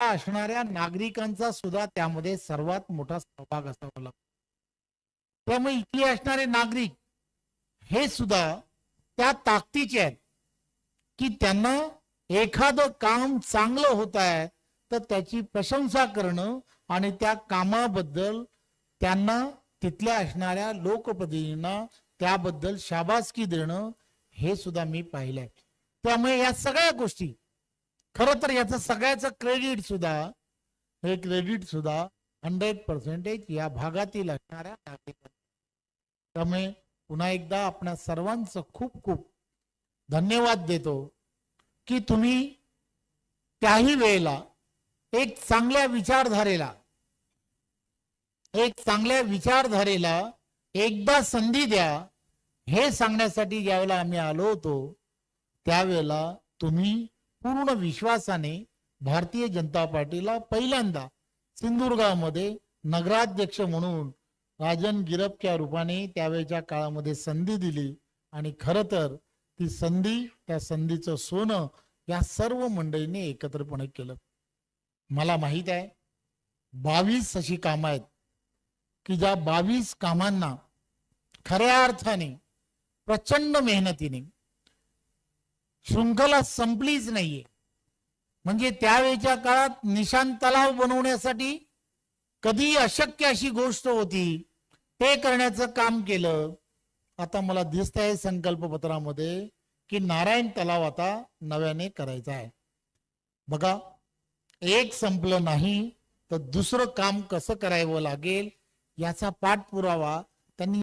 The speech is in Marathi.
असणाऱ्या नागरिकांचा सुद्धा त्यामध्ये सर्वात मोठा सहभाग असावा लागतो. त्यामुळे इथले असणारे नागरिक हे सुद्धा त्या ताकदीचे आहेत की त्यांना एखादं काम चांगलं होत आहे तर त्याची प्रशंसा करणं आणि त्या कामाबद्दल त्यांना तिथल्या असणाऱ्या लोकप्रतिनिधींना त्याबद्दल शाबासकी देणं हे सुद्धा मी पाहिलंय. त्यामुळे या सगळ्या गोष्टी खरं तर याचं सगळ्याचं क्रेडिट सुद्धा हे क्रेडिट सुद्धा हंड्रेड पर्सेंटेज या भागातील असणाऱ्या नागरिकांना. त्यामुळे पुन्हा एकदा आपण सर्वांचं खूप खूप धन्यवाद देतो की तुम्ही त्याही वेळेला एक चांगल्या विचारधारेला एक चांगल्या विचारधारेला एकदा संधी द्या हे सांगण्यासाठी ज्यावेळेला आम्ही आलो होतो त्यावेळेला तुम्ही पूर्ण विश्वासाने भारतीय जनता पार्टीला पहिल्यांदा सिंधुदुर्गामध्ये नगराध्यक्ष म्हणून राजन गिरपच्या रूपाने त्यावेळेच्या काळामध्ये संधी दिली. आणि खर तर ती संधी त्या संधीचं सोनं या सर्व मंडळींनी एकत्रपणे केलं. मला माहीत आहे बावीस अशी कामं आहेत की ज्या बावीस कामांना खऱ्या अर्थाने प्रचंड मेहनतीने शृंखला संपलीच नाहीये. म्हणजे त्यावेळेच्या काळात निशान तलाव बनवण्यासाठी कधी अशक्य अशी गोष्ट होती ते करण्याचं काम केलं. आता मला दिसत आहे संकल्पपत्रामध्ये की नारायण तलाव आता नव्याने करायचा आहे. बघा एक संपलं नाही तर दुसरं काम कसं करावं लागेल याचा पाठपुरावा त्यांनी